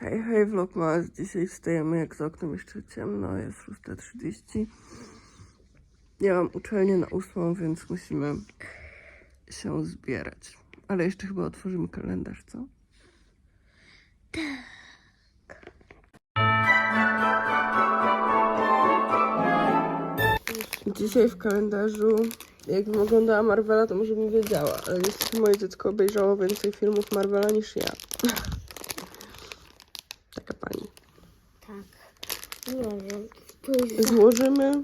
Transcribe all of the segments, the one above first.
Hej, hej, vlogmas. Dzisiaj wstajemy jak z oknem jeszcze ciemno, jest 6.30. Ja mam uczelnię na 8, więc musimy się zbierać. Ale jeszcze chyba otworzymy kalendarz, co? Tak. Dzisiaj w kalendarzu, jakbym oglądała Marvela, to może bym wiedziała, ale niestety moje dziecko obejrzało więcej filmów Marvela niż ja. Taka pani. Tak. Nie wiem. Tu jest. Złożymy,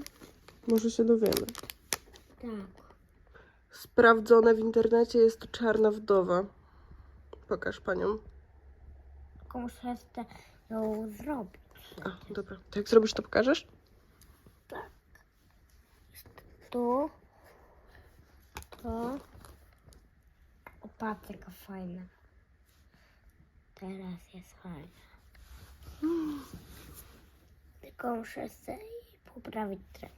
może się dowiemy. Tak. Sprawdzone w internecie jest to czarna wdowa. Pokaż panią. Tylko muszę jeszcze ją zrobić. A, dobra. To jak zrobisz, to pokażesz? Tak. Tu. To. O, patrz jaka fajna. Teraz jest fajna. Tylko muszę sobie poprawić trend.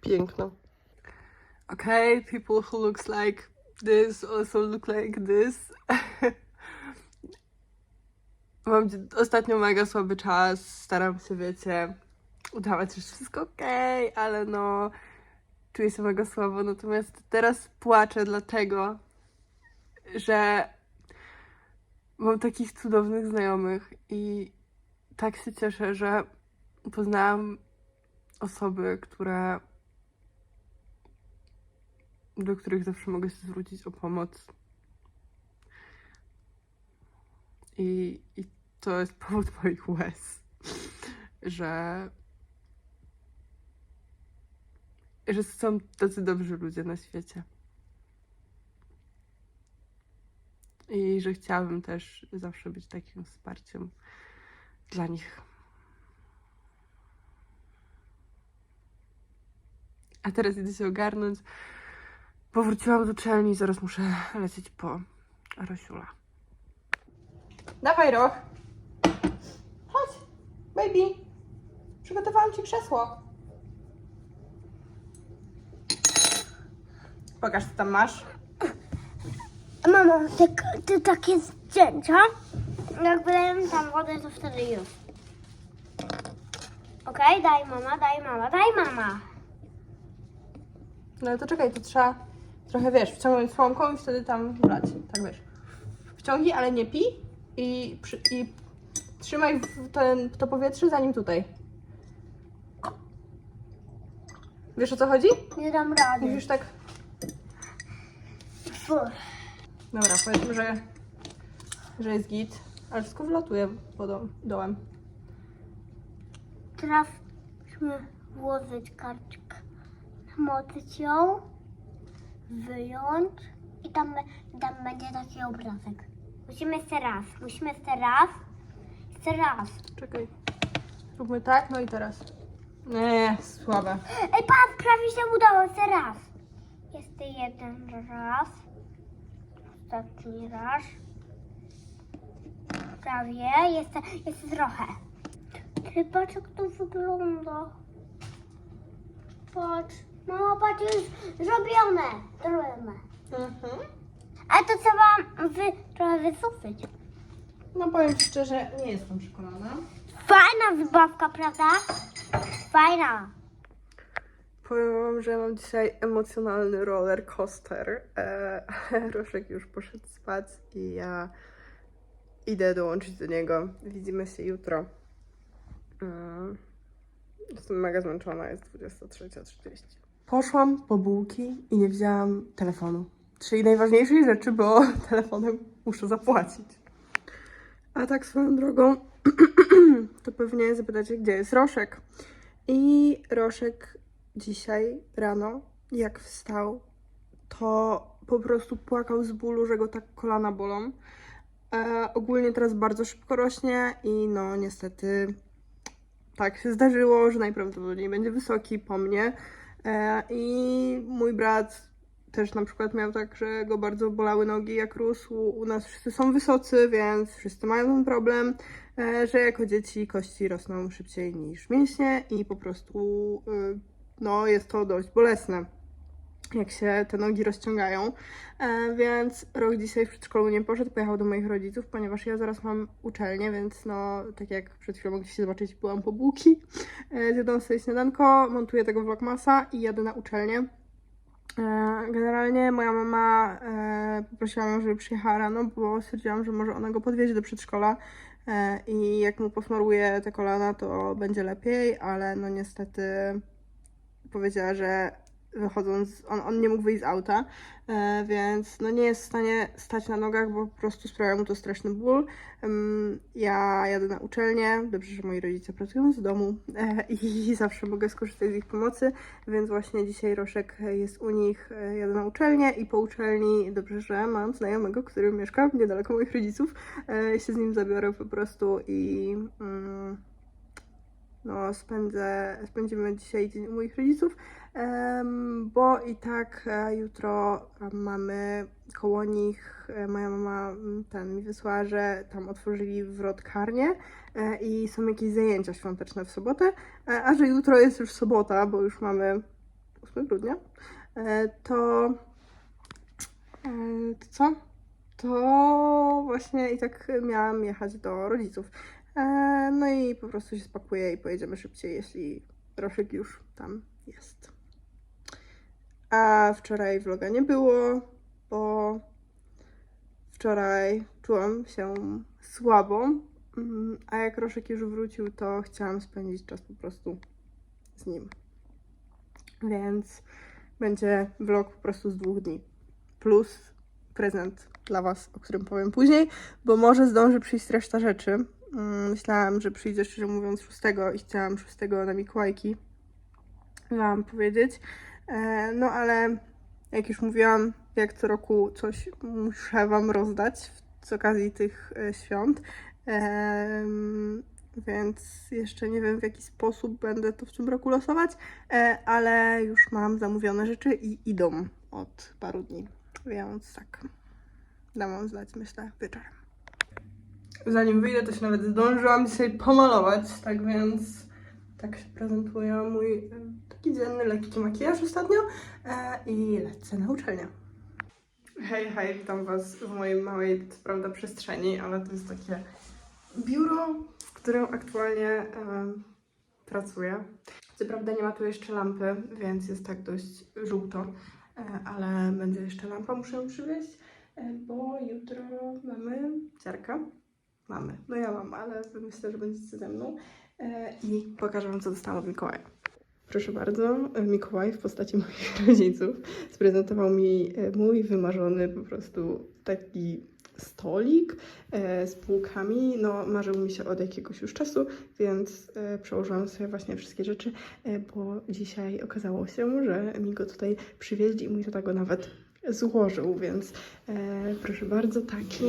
Piękno. Okay, people who looks like this also look like this. Mam ostatnio mega słaby czas. Staram się, wiecie, udawać, że wszystko okej, ale no czuję się mega słabo. Natomiast teraz płaczę dlatego, że mam takich cudownych znajomych i tak się cieszę, że poznałam osoby, które do których zawsze mogę się zwrócić o pomoc. I, i to jest powód moich łez, że, że są tacy dobrzy ludzie na świecie. I że chciałabym też zawsze być takim wsparciem dla nich. A teraz idę się ogarnąć. Powróciłam do uczelni, zaraz muszę lecieć po Rosiula. Dawaj, Roch. Chodź, baby. Przygotowałam ci krzesło. Pokaż, co tam masz. Mamo, te, te takie zdjęcia, jak wylejemy tam wodę, to wtedy już. Okej, daj mama, daj mama, daj mama. No ale to czekaj, to trzeba trochę, wiesz, wciągnąć słomką i wtedy tam brać. Tak wiesz. Wciągnij, ale nie pij i, przy, i trzymaj ten, to powietrze zanim tutaj. Wiesz o co chodzi? Nie dam rady. Musisz tak Fu. Dobra, powiedzmy, że, że jest git, ale wszystko wylatuje wodą, dołem. Teraz musimy włożyć kartkę, namoczyć ją, wyjąć i tam, tam będzie taki obrazek. Musimy jeszcze raz, musimy jeszcze raz, jeszcze raz. Czekaj. Róbmy tak, no i teraz. Nie, słabe. Ej, patrz, prawie się udało, jeszcze raz. Jeszcze jeden raz. Ostatni raz. Prawie, jeszcze, jeszcze trochę. Patrz, jak to wygląda. Patrz. Mama, patrz, już zrobione. Zrobione. Mhm. Ale to trzeba wy, trochę wysuszyć. No powiem szczerze, nie jestem przekonana. Fajna zabawka, prawda? Fajna. Powiem wam, że mam dzisiaj emocjonalny roller coaster. E, Roszek już poszedł spać i ja idę dołączyć do niego. Widzimy się jutro. Mm. Jestem mega zmęczona, jest 23.30. Poszłam po bułki i nie wzięłam telefonu. Czyli najważniejszej rzeczy, bo telefonem muszę zapłacić. A tak swoją drogą, to pewnie zapytacie, gdzie jest Roszek. I Roszek dzisiaj rano, jak wstał, to po prostu płakał z bólu, że go tak kolana bolą. E, ogólnie teraz bardzo szybko rośnie i no niestety tak się zdarzyło, że najprawdopodobniej będzie wysoki po mnie. E, I mój brat też na przykład miał tak, że go bardzo bolały nogi jak rósł. U nas wszyscy są wysocy, więc wszyscy mają ten problem, e, że jako dzieci kości rosną szybciej niż mięśnie i po prostu y, no, jest to dość bolesne. jak się te nogi rozciągają. E, więc rok dzisiaj w przedszkolu nie poszedł, pojechał do moich rodziców, ponieważ ja zaraz mam uczelnię, więc no, tak jak przed chwilą mogliście zobaczyć, byłam po bułki. E, zjadłam sobie śniadanko, montuję tego vlogmasa i jadę na uczelnię. E, Generalnie moja mama poprosiła mnie, żeby przyjechała rano, bo stwierdziłam, że może ona go podwiezie do przedszkola i jak mu posmaruje te kolana, to będzie lepiej, ale no niestety powiedziała, że wychodząc, on, on nie mógł wyjść z auta, e, więc no nie jest w stanie stać na nogach, bo po prostu sprawia mu to straszny ból. Ja jadę na uczelnię, dobrze, że moi rodzice pracują z domu e, i zawsze mogę skorzystać z ich pomocy, więc właśnie dzisiaj Roszek jest u nich, e, jadę na uczelnię i po uczelni dobrze, że mam znajomego, który mieszka niedaleko moich rodziców, się z nim zabiorę po prostu i mm, no, spędzę, spędzimy dzisiaj dzień u moich rodziców, bo i tak e, jutro mamy koło nich, e, moja mama ten mi wysłała, że tam otworzyli wrotkarnię e, i są jakieś zajęcia świąteczne w sobotę, a że jutro jest już sobota, bo już mamy 8 grudnia, to, to co? To właśnie i tak miałam jechać do rodziców. I po prostu się spakuję i pojedziemy szybciej, jeśli Roszek już tam jest. A wczoraj vloga nie było, bo wczoraj czułam się słabo, Mm, a jak Roszek już wrócił, to chciałam spędzić czas po prostu z nim. Więc będzie vlog po prostu z dwóch dni. Plus prezent dla Was, o którym powiem później, bo może zdąży przyjść reszta rzeczy. Mm, Myślałam, że przyjdzie szczerze mówiąc 6 i chciałam 6 na Mikołajki Wam powiedzieć. E, No ale jak już mówiłam, jak co roku coś muszę Wam rozdać z okazji tych e, świąt. Em, Więc jeszcze nie wiem w jaki sposób będę to w tym roku losować, e, ale już mam zamówione rzeczy i idą od paru dni. Więc tak. Dam wam znać, myślę, wieczorem. Zanim wyjdę, to się nawet zdążyłam dzisiaj pomalować, tak więc tak się prezentuje mój e, taki dzienny, lekki makijaż ostatnio e, i lecę na uczelnię. Hej, hej, witam Was w mojej małej, co prawda, przestrzeni, ale to jest takie biuro, w którym aktualnie e, pracuję. Co prawda nie ma tu jeszcze lampy, więc jest tak dość żółto, e, ale będzie jeszcze lampa, muszę ją przywieźć, e, bo jutro mamy ciarka. Mamy. No ja mam, ale myślę, że będziecie ze mną. E, I pokażę wam, co dostałam od Mikołaja. Proszę bardzo, Mikołaj w postaci moich rodziców sprezentował mi e, mój wymarzony po prostu taki stolik e, z półkami. No, marzył mi się od jakiegoś już czasu, więc przełożyłam sobie właśnie wszystkie rzeczy, bo dzisiaj okazało się, że mi go tutaj przywieźli i mój tata go nawet złożył, więc e, proszę bardzo, taki.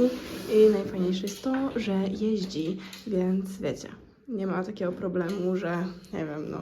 I najfajniejsze jest to, że jeździ, więc wiecie, nie ma takiego problemu, że nie wiem, no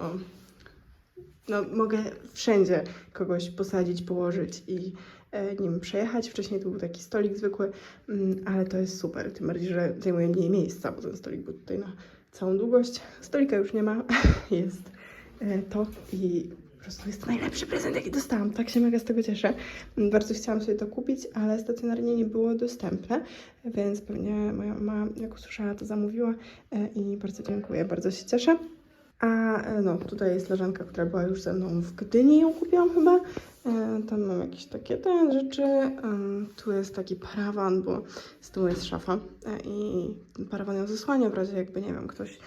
no, mogę wszędzie kogoś posadzić, położyć i e, nim przejechać. Wcześniej to był taki stolik zwykły, mm, ale to jest super, tym bardziej, że zajmuje mniej miejsca, bo ten stolik był tutaj na całą długość. Stolika już nie ma, jest e, to i po prostu jest to najlepszy prezent, jaki dostałam. Tak się mega z tego cieszę. Bardzo chciałam sobie to kupić, ale stacjonarnie nie było dostępne, więc pewnie moja mama, jak usłyszała, to zamówiła e, i bardzo dziękuję, bardzo się cieszę. A e, no, tutaj jest leżanka, która była już ze mną w Gdyni, ją kupiłam chyba. E, tam mam jakieś takie te rzeczy. Tu jest taki parawan, bo z tyłu jest szafa. I parawan ją zasłania, w razie jakby, nie wiem, ktoś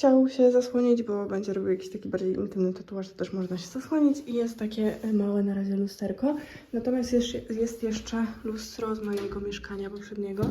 chciał się zasłonić, bo będzie robił jakiś taki bardziej intymny tatuaż, to też można się zasłonić. I jest takie e, małe na razie lusterko. Natomiast jest, jest jeszcze lustro z mojego mieszkania poprzedniego.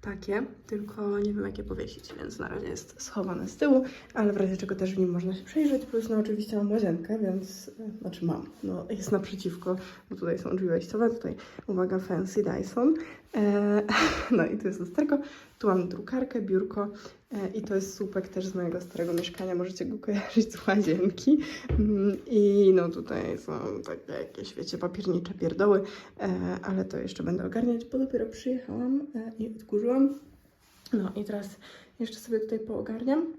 Takie, tylko nie wiem jak je powiesić, więc na razie jest schowane z tyłu, ale w razie czego też w nim można się przejrzeć. Plus, no oczywiście mam łazienkę, więc, e, znaczy mam, no jest naprzeciwko, bo tutaj są drzwi wejściowe, tutaj, uwaga, fancy Dyson. E, no i tu jest lusterko, tu mam drukarkę, biurko e, i to jest słupek też z mojego starego mieszkania, możecie go kojarzyć z łazienki. Mm, I no tutaj są takie jakieś, wiecie, papiernicze pierdoły, e, ale to jeszcze będę ogarniać, bo dopiero przyjechałam e, i odkurzyłam. No i teraz jeszcze sobie tutaj poogarniam.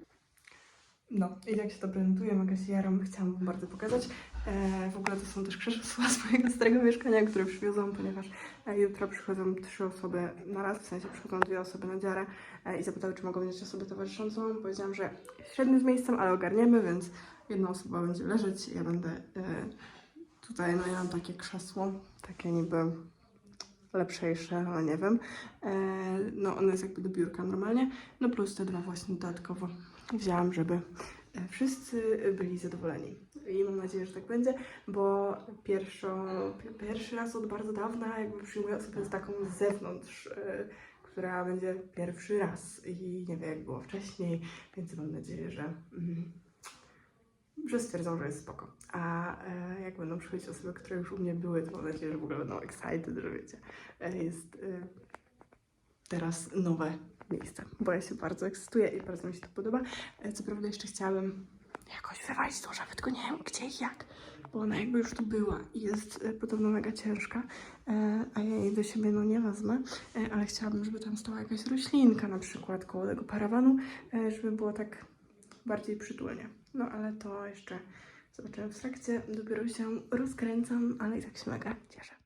No i tak się to prezentuje, mega się jaram, chciałam Wam bardzo pokazać. E, w ogóle to są też krzesła z mojego starego mieszkania, które przywiozłam, ponieważ e, jutro przychodzą trzy osoby na raz, w sensie przychodzą dwie osoby na dziarę e, i zapytały, czy mogą mieć osobę towarzyszącą. Powiedziałam, że średnio z miejscem, ale ogarniemy, więc jedna osoba będzie leżeć, ja będę tutaj, no ja mam takie krzesło, takie niby lepszejsze, ale nie wiem. No ono jest jakby do biurka normalnie, no plus te dwa właśnie dodatkowo wzięłam, żeby wszyscy byli zadowoleni. I mam nadzieję, że tak będzie, bo pierwszo, pi- pierwszy raz od bardzo dawna jakby przyjmuję osobę z taką z zewnątrz, e, która będzie pierwszy raz i nie wiem jak było wcześniej, więc mam nadzieję, że, mm, że stwierdzą, że jest spoko. A e, jak będą przychodzić osoby, które już u mnie były, to mam nadzieję, że w ogóle będą excited, że wiecie, e, jest teraz nowe miejsce, bo ja się bardzo ekscytuję i bardzo mi się to podoba. Co prawda jeszcze chciałabym jakoś wywalić tą szafę, tylko nie wiem gdzie i jak, bo ona jakby już tu była i jest e, podobno mega ciężka, e, a ja jej do siebie no nie wezmę, e, ale chciałabym, żeby tam stała jakaś roślinka na przykład koło tego parawanu, żeby było tak bardziej przytulnie. No ale to jeszcze zobaczymy w trakcie, dopiero się rozkręcam, ale i tak się mega cieszę.